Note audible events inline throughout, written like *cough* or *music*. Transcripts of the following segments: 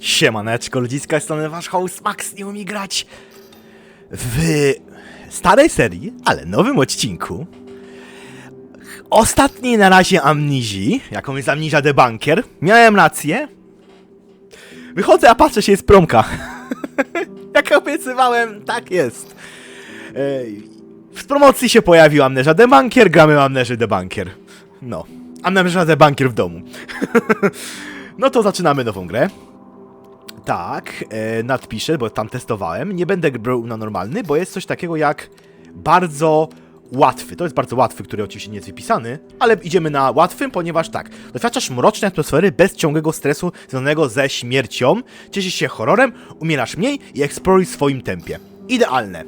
Siemaneczko, ludziska, strony wasz host Max nie umie grać w starej serii, ale nowym odcinku. Ostatniej na razie amnizji, jaką jest Amnizja The Bunker. Miałem rację. Wychodzę, a patrzę się, jest promka. *laughs* Jak obiecywałem, tak jest. W promocji się pojawił Amnesia The Bunker, gramy w Amnesię The Bunker. No, Amnesia The Bunker w domu. *laughs* no to zaczynamy nową grę. Tak, e, nadpiszę, bo tam testowałem. Nie będę brał na normalny, bo jest coś takiego jak bardzo łatwy. To jest bardzo łatwy, który oczywiście nie jest wypisany, ale idziemy na łatwym, ponieważ tak, doświadczasz mrocznej atmosfery bez ciągłego stresu związanego ze śmiercią, cieszysz się horrorem, umierasz mniej i eksploruj w swoim tempie. Idealne.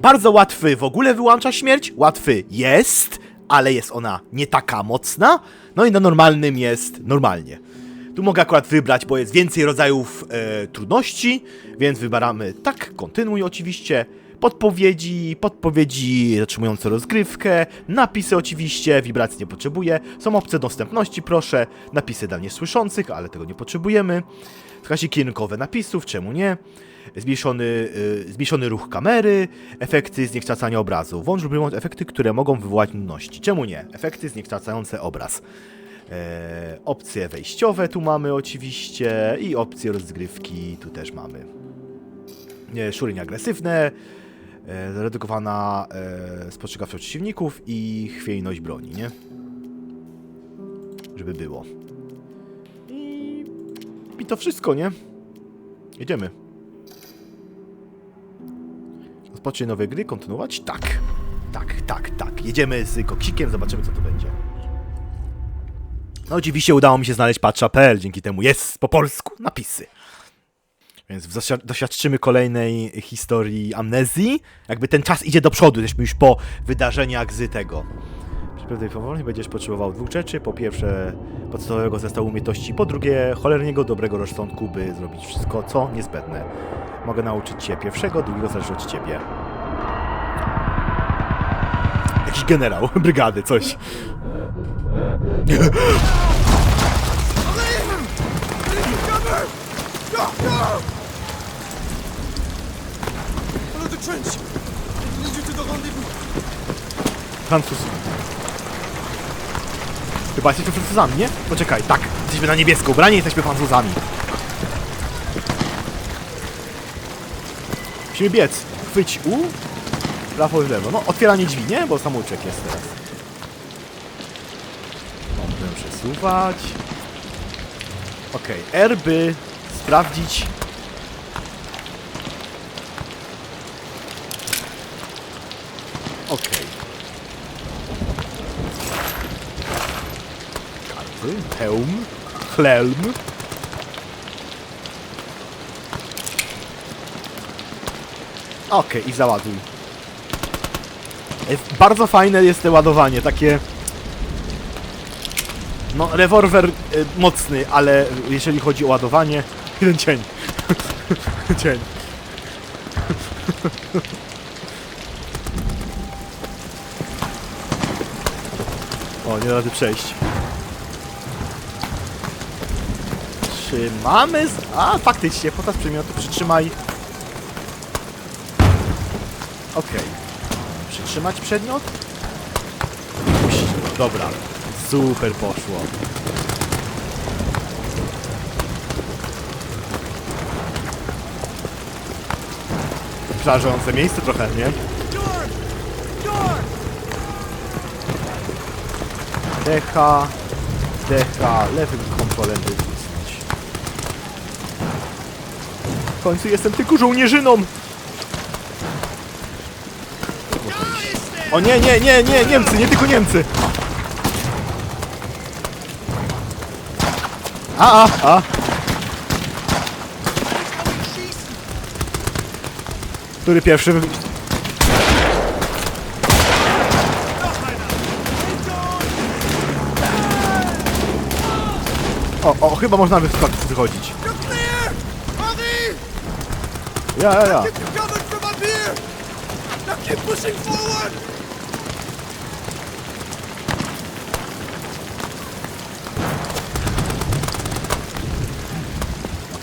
Bardzo łatwy w ogóle wyłącza śmierć, łatwy jest, ale jest ona nie taka mocna, no i na normalnym jest normalnie. Tu mogę akurat wybrać, bo jest więcej rodzajów e, trudności, więc wybieramy tak, kontynuuj oczywiście, podpowiedzi, podpowiedzi zatrzymujące rozgrywkę, napisy oczywiście, wibracji nie potrzebuję, są opcje dostępności proszę, napisy dla niesłyszących, ale tego nie potrzebujemy, wskaźniki kierunkowe napisów, czemu nie, zmniejszony, y, zmniejszony ruch kamery, efekty zniekształcania obrazu, włącz lub efekty, które mogą wywołać nudności, czemu nie, efekty zniekształcające obraz. E, opcje wejściowe tu mamy oczywiście i opcje rozgrywki tu też mamy. E, Szurenie agresywne, e, zredukowana e, spostrzegawczość przeciwników i chwiejność broni, nie? Żeby było. I, I to wszystko, nie? Jedziemy. Rozpocznie nowe gry, kontynuować? Tak. Tak, tak, tak. Jedziemy z koksikiem, zobaczymy co to będzie. No oczywiście udało mi się znaleźć patrza.pl, dzięki temu jest po polsku napisy. Więc doświad- doświadczymy kolejnej historii amnezji. Jakby ten czas idzie do przodu, jesteśmy już po wydarzeniach z tego. Przy pewnej powoli będziesz potrzebował dwóch rzeczy. Po pierwsze podstawowego zestawu umiejętności, po drugie cholernego dobrego rozsądku, by zrobić wszystko, co niezbędne. Mogę nauczyć cię pierwszego, drugiego zależy od ciebie. Jakiś generał, *laughs* brygady, coś. Francuz. Chyba jesteśmy Francuzami, nie? Poczekaj, tak. Jesteśmy na niebiesko ubrani, jesteśmy Francuzami. Musimy biec. Chwyć U. Prawo i lewo. No, otwieranie drzwi, nie? Bo samouczek jest teraz. Mogę przesuwać. Okej, R by sprawdzić Okej. Karty, hełm. Okej, i załaduj. Jest bardzo fajne jest to ładowanie, takie... No, rewolwer y, mocny, ale jeżeli chodzi o ładowanie... Jeden cień. cień. O, nie rady przejść. Trzymamy z... A, faktycznie, podczas przymiotu przytrzymaj. Okej. Przytrzymać przedmiot? Dobra. Super poszło. Przerażające miejsce trochę, nie? Decha, decha, lewym kontrolem wycisnąć. W końcu jestem tylko żołnierzyną! O nie, nie, nie, nie, Niemcy, nie tylko Niemcy! A, a, a! Który pierwszy? O, o, chyba można wysko- wychodzić. You're clear! Henri! Ja, ja, ja.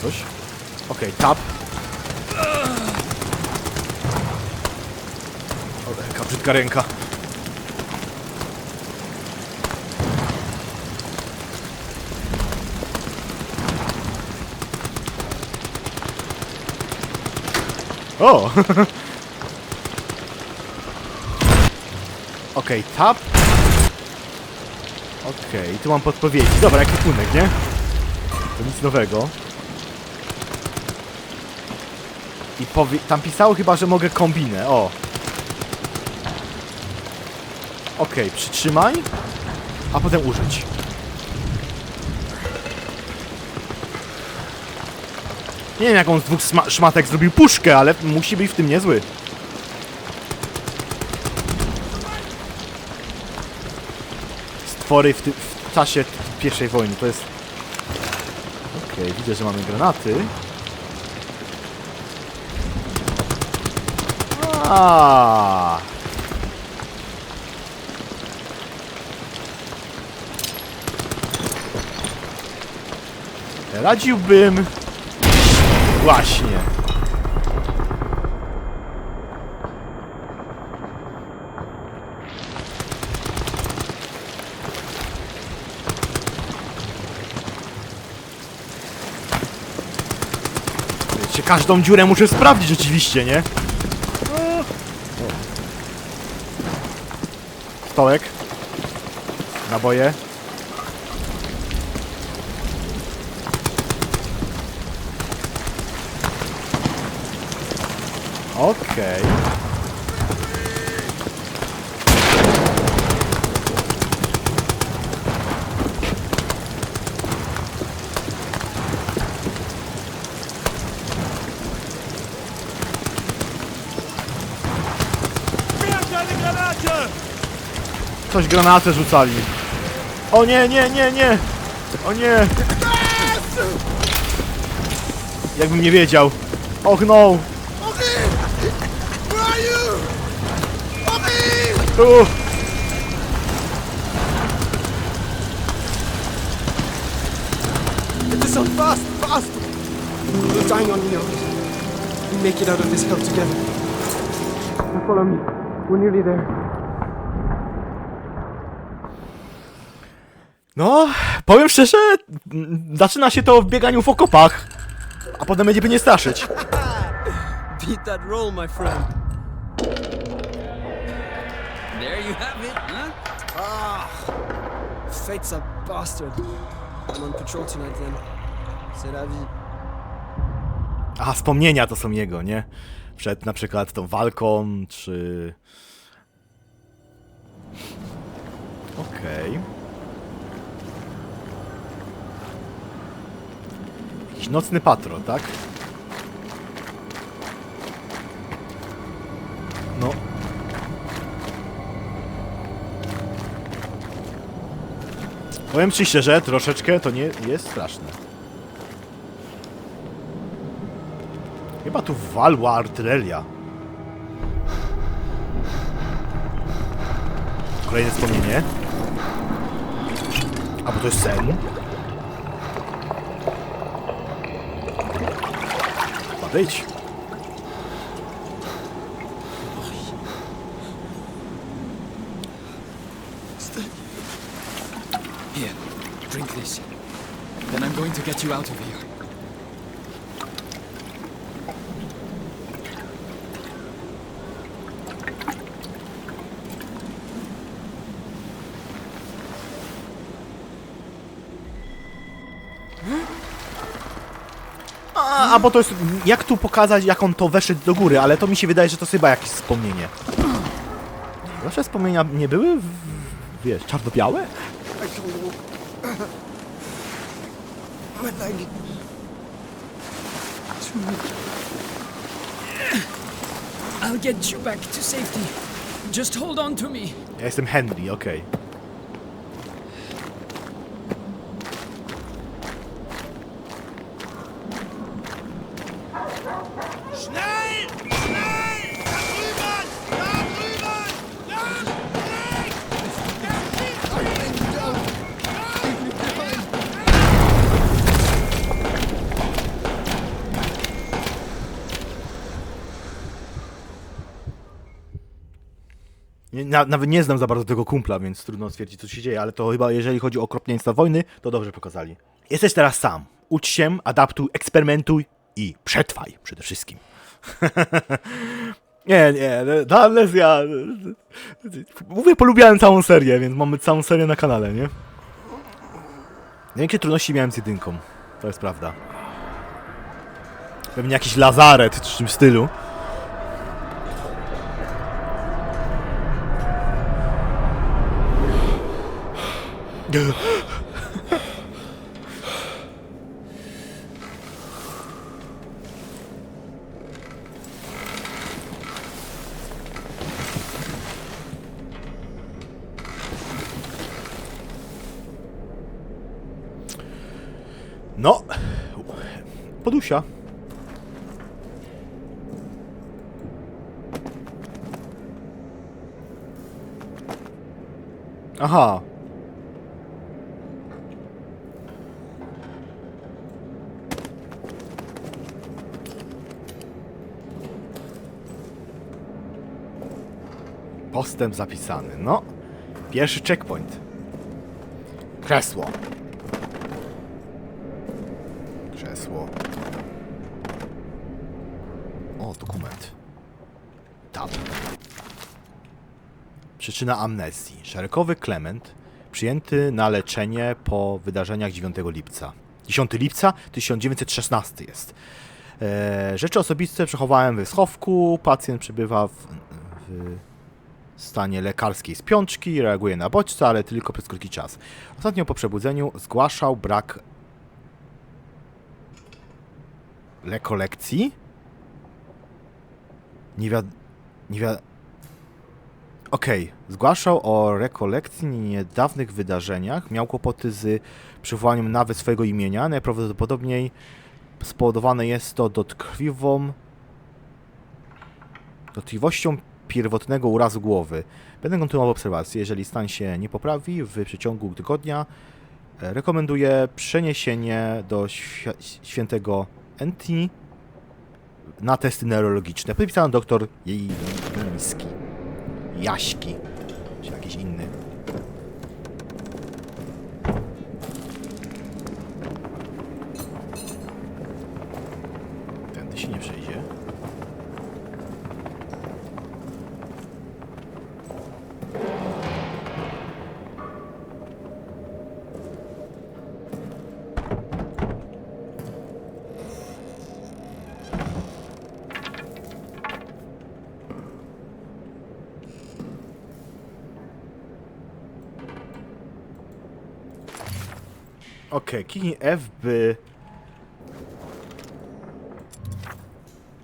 Coś? Okej, tap. Brzydka ręka. O! *laughs* Okej, tap. Okej, tu mam podpowiedzi. Dobra, jaki punek, nie? To nic nowego. I powie... Tam pisało chyba, że mogę kombinę. O. Okej, przytrzymaj. A potem użyć. Nie wiem, jak on z dwóch szmatek zrobił puszkę, ale musi być w tym niezły. Stwory w, w czasie pierwszej wojny, to jest... Okej, widzę, że mamy granaty. A. Radziłbym... Właśnie. Wiecie, każdą dziurę muszę sprawdzić oczywiście, nie? Stołek. Naboje. Okej. Coś granatę rzucali. O nie, nie, nie, nie! O nie! Jakbym nie wiedział. Och no! Tu! Get this on fast, fast! We're dying on you. We make it out of this hell together. Now follow me. We're nearly there. No, powiem szczerze, zaczyna się to w bieganiu w okopach. A potem będzie mnie straszyć. *laughs* Beat that roll, my friend. Fate's a bastard. I'm on patrol tonight then. C'est la vie. Aha, wspomnienia to są jego, nie? Przed na przykład tą walką, czy... Okej. Jakiś nocny patrol, tak? Powiem ci szczerze, troszeczkę to nie jest straszne. Chyba tu walła artyleria. Kolejne wspomnienie. A bo to jest sen. Ma być. Here, drink this. Then I'm going to get you out of here. A, bo to jest. Jak tu pokazać, jak on to weszedł do góry, ale to mi się wydaje, że to jest chyba jakieś wspomnienie. Wasze wspomnienia nie były, w, wiesz, czarno-białe? Leg. I'll get you back to safety. Just hold on to me. Ja jestem Henry, okej. Schnell! Na, nawet nie znam za bardzo tego kumpla, więc trudno stwierdzić, co się dzieje, ale to chyba, jeżeli chodzi o okropieństwa wojny, to dobrze pokazali. Jesteś teraz sam. Ucz się, adaptuj, eksperymentuj i przetrwaj przede wszystkim. *laughs* nie, nie, ta amnezja... Mówię, polubiałem całą serię, więc mamy całą serię na kanale, nie? Największe trudności miałem z jedynką. To jest prawda. Pewnie jakiś lazaret czy czymś stylu. No. Podusia. Aha. Postęp zapisany. No. Pierwszy checkpoint. Kresło. Krzesło. O, dokument. Tab. Przyczyna amnezji. Szerekowy Klement przyjęty na leczenie po wydarzeniach 9 lipca. 10 lipca 1916 jest. E, rzeczy osobiste przechowałem w schowku. Pacjent przebywa w, w stanie lekarskiej spiączki, reaguje na bodźce, ale tylko przez krótki czas. Ostatnio po przebudzeniu zgłaszał brak rekolekcji? Nie wiad... Nie wiad... Okej, zgłaszał o rekolekcji niedawnych wydarzeniach, miał kłopoty z przywołaniem nawet swojego imienia, najprawdopodobniej spowodowane jest to dotkliwą dotkliwością pierwotnego urazu głowy. Będę kontynuował obserwację, jeżeli stan się nie poprawi w przeciągu tygodnia, e, rekomenduję przeniesienie do świ- świętego Enti na testy neurologiczne. Podpisano doktor Jejliński. Jaśki. Czy jakiś inny. Okej, kliknij F, by...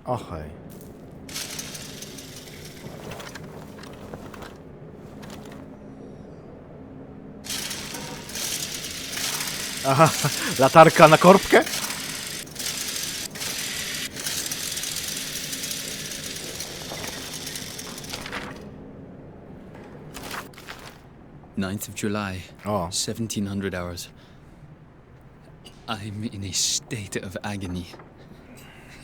Okej. Aha, *laughs* latarka na korbkę? Ninth of July, O, 1700 hours. I'm in a state of agony.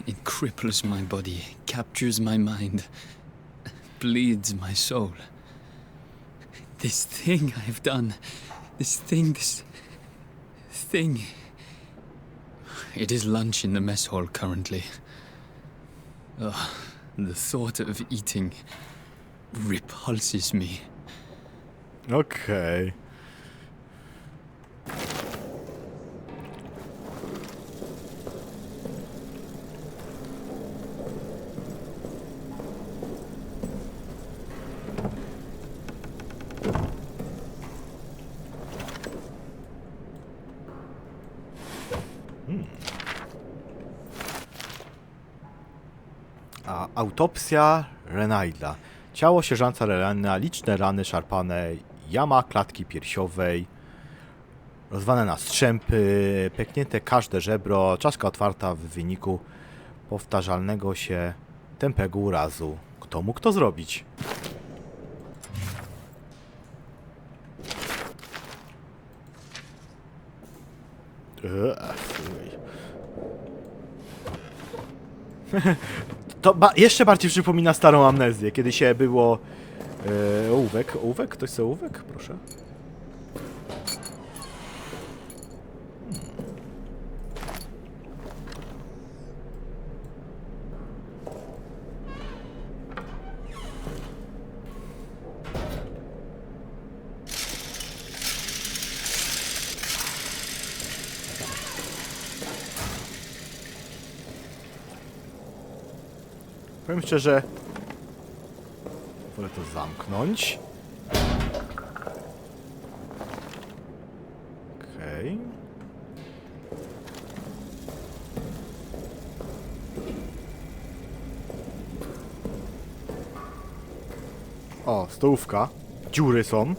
It cripples my body, captures my mind, bleeds my soul. This thing I've done, this thing, this thing. It is lunch in the mess hall currently. Ugh, the thought of eating repulses me. okej. A autopsja Renaida. Ciało sierżanta Relena, liczne rany szarpane, jama klatki piersiowej, rozwane na strzępy, pęknięte każde żebro, czaszka otwarta w wyniku powtarzalnego się tępego urazu. Kto mógł to zrobić? To ba- jeszcze bardziej przypomina starą amnezję, kiedy się było Eee, ołówek, ołówek? Ktoś chce ołówek? Proszę. Powiem szczerze, wolę to zamknąć. Okej. O, stołówka. Dziury są.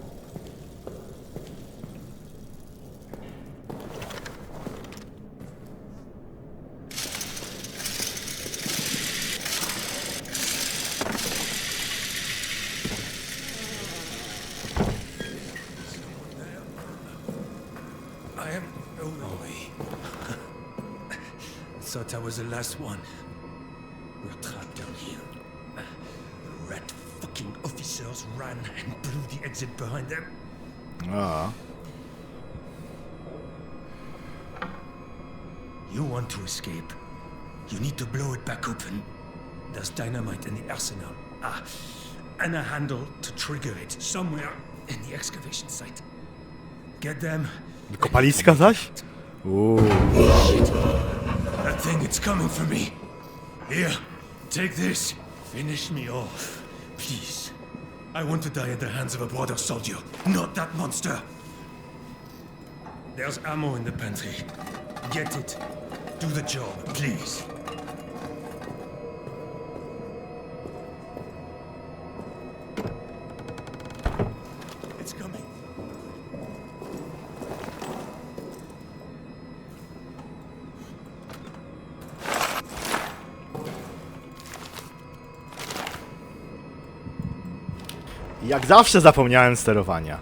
Last one. We're trapped down here. The rat fucking officers ran and blew the exit behind them. A, You want to escape? You need to blow it back open. There's dynamite in the arsenal. Ah, and a handle to trigger it somewhere in the excavation site. Get them. kopaliska zaś? Uuu. That thing, it's coming for me. Here, take this. Finish me off, please. I want to die at the hands of a brother soldier, not that monster. There's ammo in the pantry. Get it. Do the job, please. Jak zawsze zapomniałem sterowania.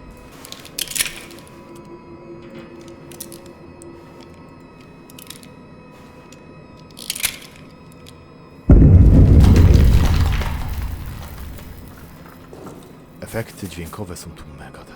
Efekty dźwiękowe są tu mega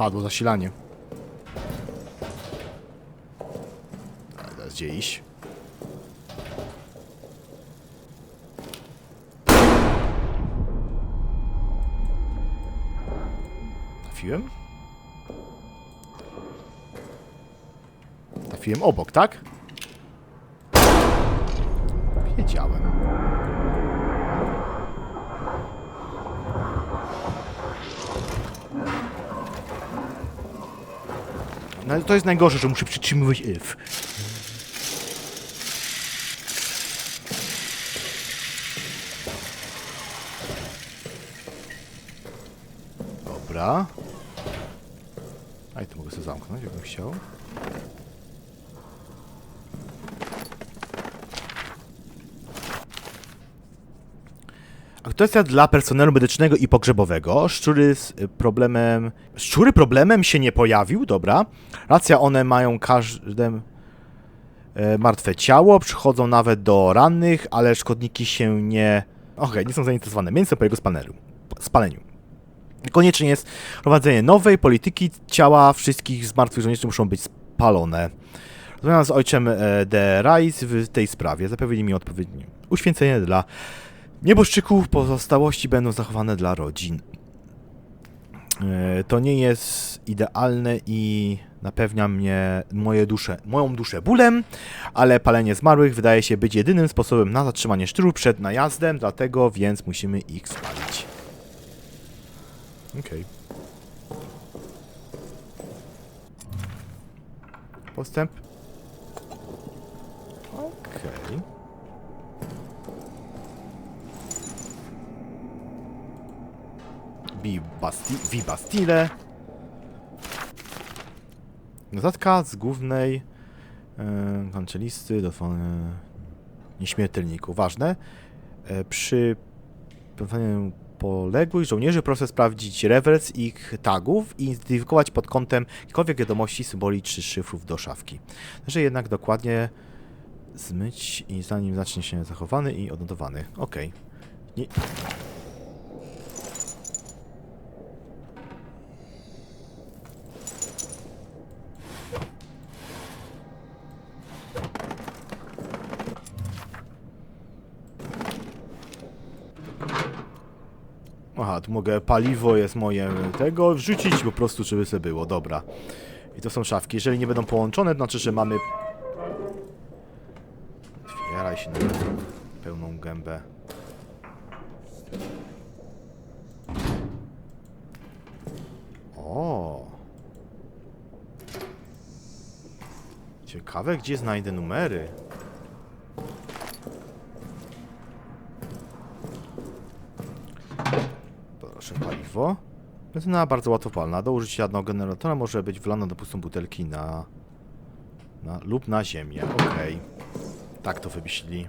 Padło zasilanie. Ale teraz gdzie iść? Trafiłem? Trafiłem obok, tak? Wiedziałem. No to jest najgorsze, że muszę przytrzymywać if. Dobra. A i to mogę sobie zamknąć, jakbym chciał. Aktualizacja dla personelu medycznego i pogrzebowego. Szczury z y, problemem. Szczury problemem się nie pojawił, dobra. Racja, one mają każde e, martwe ciało, przychodzą nawet do rannych, ale szkodniki się nie. Okej, nie są zainteresowane mięsem po jego spaleniu. spaleniu. Koniecznie jest prowadzenie nowej polityki ciała wszystkich zmartwych żołnierzy muszą być spalone. Rozmawiam z ojczem e, de Rice w tej sprawie. Zapewnili mi odpowiednie uświęcenie dla nieboszczyków. Pozostałości będą zachowane dla rodzin. E, To nie jest idealne i napewnia mnie moje dusze, moją duszę bólem, ale palenie zmarłych wydaje się być jedynym sposobem na zatrzymanie szczurów przed najazdem, dlatego więc musimy ich spalić. Okej. Postęp. Okej. Bi Basti Vi Bastille. Notatka z głównej e, kancelisty do e, nieśmiertelników. Ważne. E, przy pewnym poległych żołnierzy proszę sprawdzić rewers ich tagów i identyfikować pod kątem jakichkolwiek wiadomości, symboli czy szyfrów do szafki. Należy jednak dokładnie zmyć i zanim zacznie się zachowany i odnotowany. Okej. Nie... Tu mogę paliwo jest moje tego wrzucić po prostu, żeby sobie było, dobra. I to są szafki. Jeżeli nie będą połączone, to znaczy, że mamy... Otwieraj się na pełną gębę. O. Ciekawe, gdzie znajdę numery. Proszę, paliwo. Benzyna bardzo łatwopalna. Do użycia do generatora może być wlana do pustą butelki na, na lub na ziemię. Okej. Tak to wymyślili.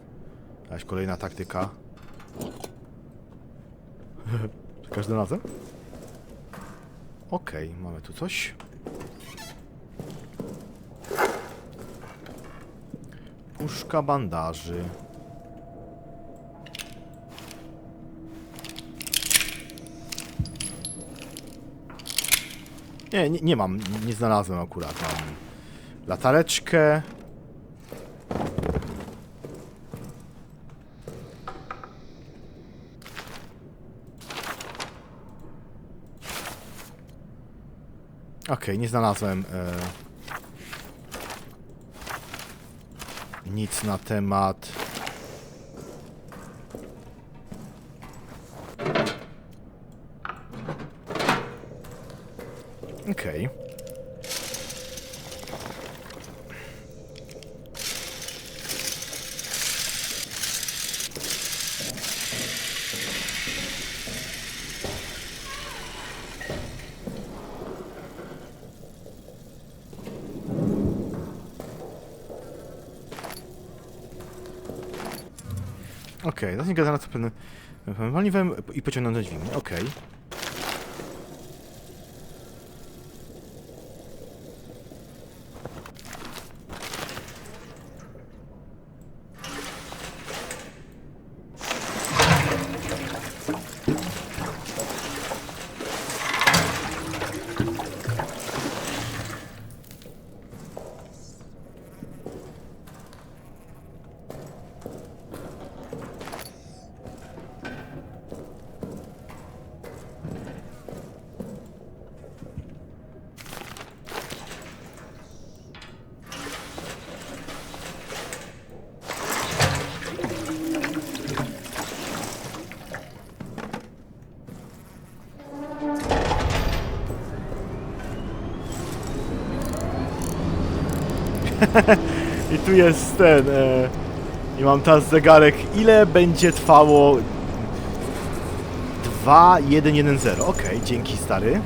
Jakaś kolejna taktyka. *laughs* Każdym razem? Okej, mamy tu coś. Puszka bandaży. Nie, nie, nie mam, nie znalazłem akurat. Mam latareczkę. Okej, nie znalazłem e, nic na temat. I pociągnąć dźwignię. Okej. *laughs* I tu jest ten. E, I mam teraz zegarek. Ile będzie trwało? 2, 1, 1, 0. Okej, dzięki stary.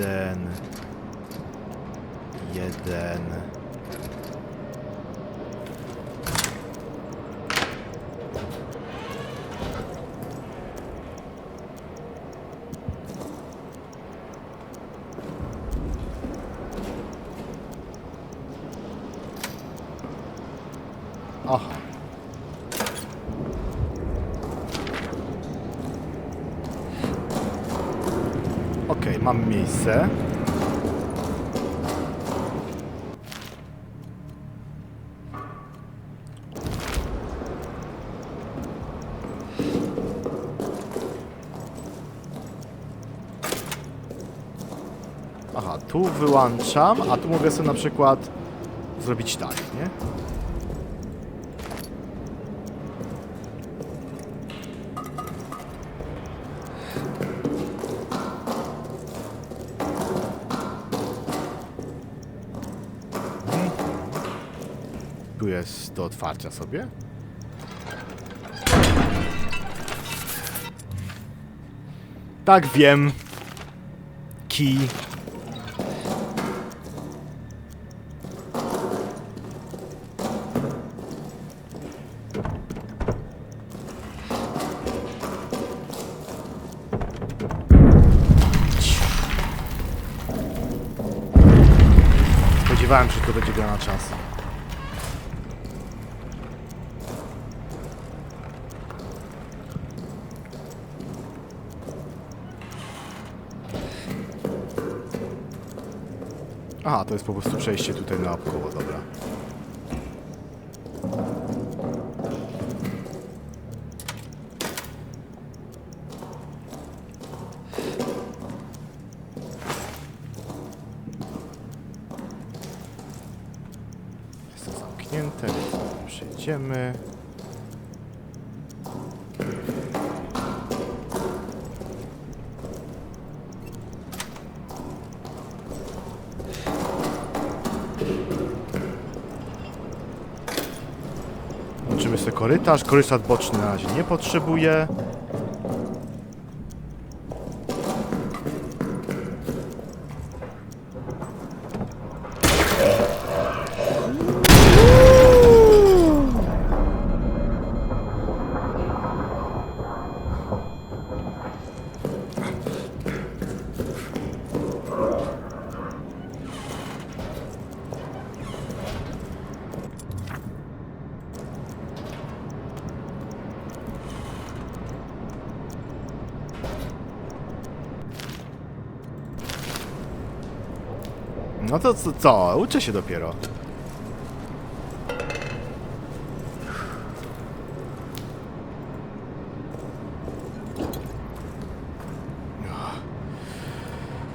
Jeden, jeden. Aha. Okej, mam miejsce. Aha, tu wyłączam, a tu mogę sobie na przykład zrobić tak, nie? Jest do otwarcia sobie. Tak, wiem. Key. Spodziewałem się, że to będzie gra na czas. Aha, to jest po prostu przejście tutaj na około, dobra. Łączymy sobie korytarz. Korytarz boczny na razie nie potrzebuję. To co, co? Uczę się dopiero.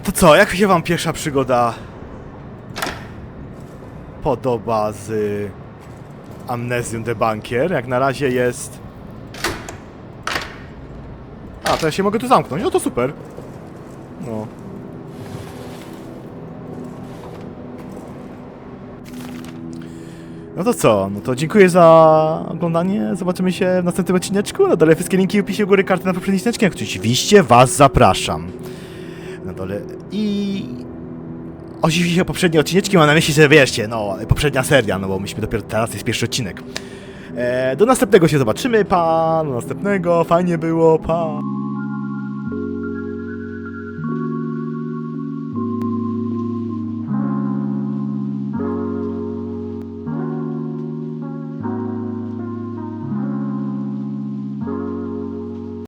To co, jak się wam pierwsza przygoda podoba z Amnesium The Bankier? Jak na razie jest... A, to ja się mogę tu zamknąć, no to super. No. No to co? No to dziękuję za oglądanie. Zobaczymy się w następnym odcineczku. Na dole wszystkie linki w opisie u góry karty na poprzedni odcinek. Oczywiście was zapraszam. Na dole i... Oczywiście poprzednie odcineczki mam na myśli, że wierzcie, no, poprzednia seria, no bo myśmy dopiero teraz jest pierwszy odcinek. E, do następnego się zobaczymy, pa, do następnego, fajnie było, pa.